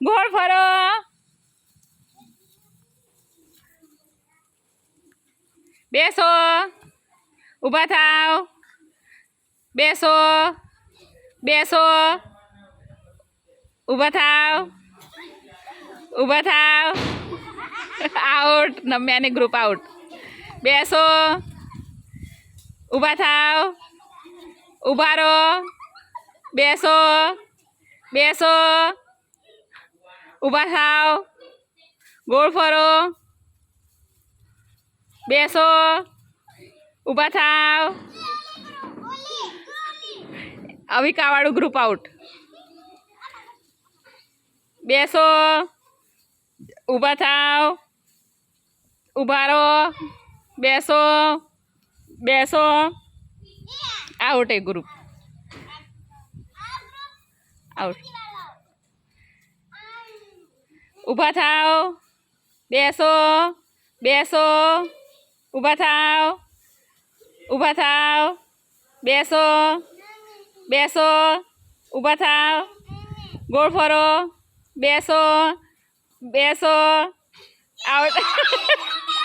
घोर फर बेसो उभा था बेसो बेसो उभा था उभा था आउट नम्या ने ग्रुप आउट बेसो उभा था उभारो बेसो, बेसो। ઊભા થાવ. ગોળ ફરો. બેસો. ઊભા થાવ. અવિકાવાળું ગ્રુપ આઉટ બેસો. ઊભા થાવ. ઊભા રહો. બેસો. બેસો. આઉટ એ ગ્રુપ આઉટ ઊભા થાવ બેસો. બેસો. ઊભા થાવ ઊભા થાવ બેસો. બેસો. ઊભા થાવ ગોળ ફરો. બેસો. બેસો. આઉટ.